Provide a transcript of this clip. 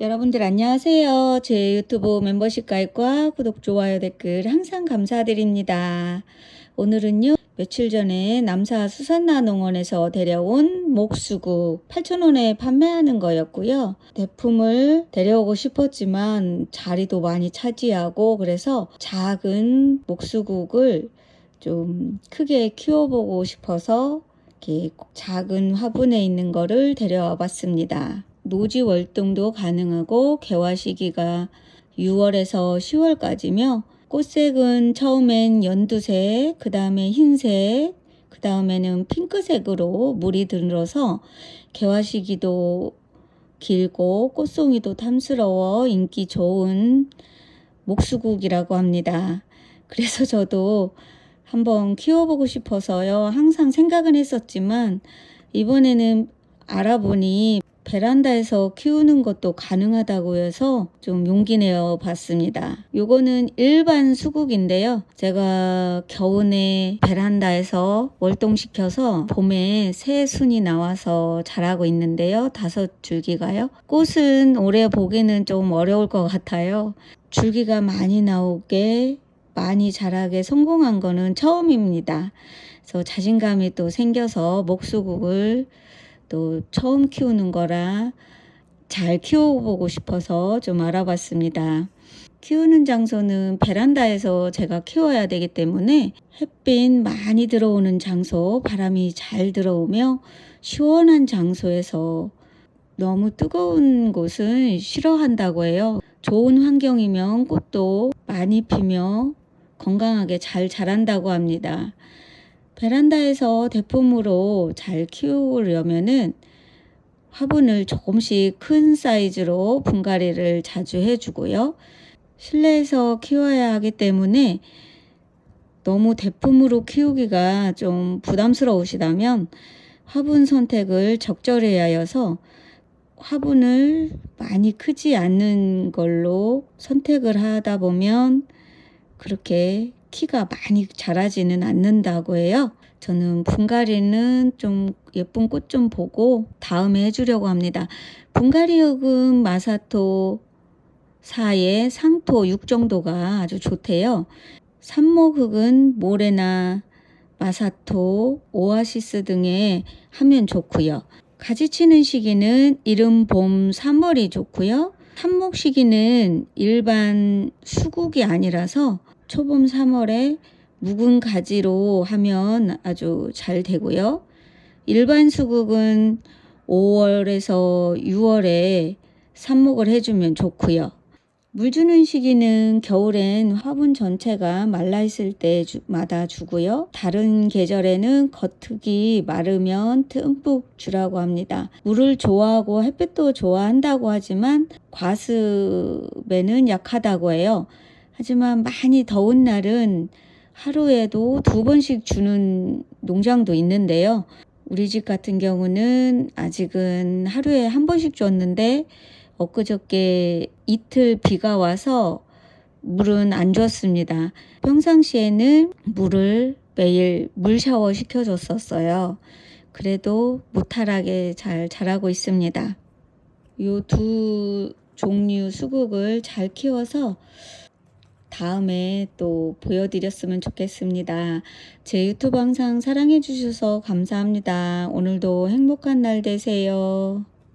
여러분들 안녕하세요. 제 유튜브 멤버십 가입과 구독, 좋아요, 댓글 항상 감사드립니다. 오늘은요, 며칠 전에 남사 수산나 농원에서 데려온 목수국 8,000원에 판매하는 거였고요. 대품을 데려오고 싶었지만 자리도 많이 차지하고 그래서 작은 목수국을 좀 크게 키워보고 싶어서 이렇게 작은 화분에 있는 거를 데려와 봤습니다. 노지 월등도 가능하고 개화 시기가 6월에서 10월까지며 꽃색은 처음엔 연두색, 그 다음에 흰색, 그 다음에는 핑크색으로 물이 들어서 개화 시기도 길고 꽃송이도 탐스러워 인기 좋은 목수국이라고 합니다. 그래서 저도 한번 키워보고 싶어서요. 항상 생각은 했었지만 이번에는 알아보니 베란다에서 키우는 것도 가능하다고 해서 좀 용기 내어 봤습니다. 요거는 일반 수국인데요. 제가 겨우내 베란다에서 월동시켜서 봄에 새 순이 나와서 자라고 있는데요. 다섯 줄기가요. 꽃은 올해 보기는 좀 어려울 것 같아요. 줄기가 많이 나오게 많이 자라게 성공한 거는 처음입니다. 그래서 자신감이 또 생겨서 목수국을 또 처음 키우는 거라 잘 키워보고 싶어서 좀 알아봤습니다. 키우는 장소는 베란다에서 제가 키워야 되기 때문에 햇빛 많이 들어오는 장소, 바람이 잘 들어오며 시원한 장소에서 너무 뜨거운 곳은 싫어한다고 해요. 좋은 환경이면 꽃도 많이 피며 건강하게 잘 자란다고 합니다. 베란다에서 대품으로 잘 키우려면은 화분을 조금씩 큰 사이즈로 분갈이를 자주 해주고요. 실내에서 키워야 하기 때문에 너무 대품으로 키우기가 좀 부담스러우시다면 화분 선택을 적절히 하여서 화분을 많이 크지 않는 걸로 선택을 하다 보면 그렇게 키가 많이 자라지는 않는다고 해요. 저는 분갈이는 좀 예쁜 꽃 좀 보고 다음에 해주려고 합니다. 분갈이 흙은 마사토 4에 상토 6 정도가 아주 좋대요. 삽목 흙은 모래나 마사토, 오아시스 등에 하면 좋고요. 가지 치는 시기는 이른 봄 3월이 좋고요. 삽목 시기는 일반 수국이 아니라서 초봄 3월에 묵은 가지로 하면 아주 잘 되고요. 일반 수국은 5월에서 6월에 삽목을 해주면 좋고요. 물 주는 시기는 겨울엔 화분 전체가 말라 있을 때마다 주고요. 다른 계절에는 겉흙이 마르면 듬뿍 주라고 합니다. 물을 좋아하고 햇빛도 좋아한다고 하지만 과습에는 약하다고 해요. 하지만 많이 더운 날은 하루에도 두 번씩 주는 농장도 있는데요. 우리 집 같은 경우는 아직은 하루에 한 번씩 줬는데 엊그저께 이틀 비가 와서 물은 안 줬습니다. 평상시에는 물을 매일 물 샤워 시켜줬었어요. 그래도 무탈하게 잘 자라고 있습니다. 요 두 종류 수국을 잘 키워서 다음에 또 보여드렸으면 좋겠습니다. 제 유튜브 항상 사랑해 주셔서 감사합니다. 오늘도 행복한 날 되세요.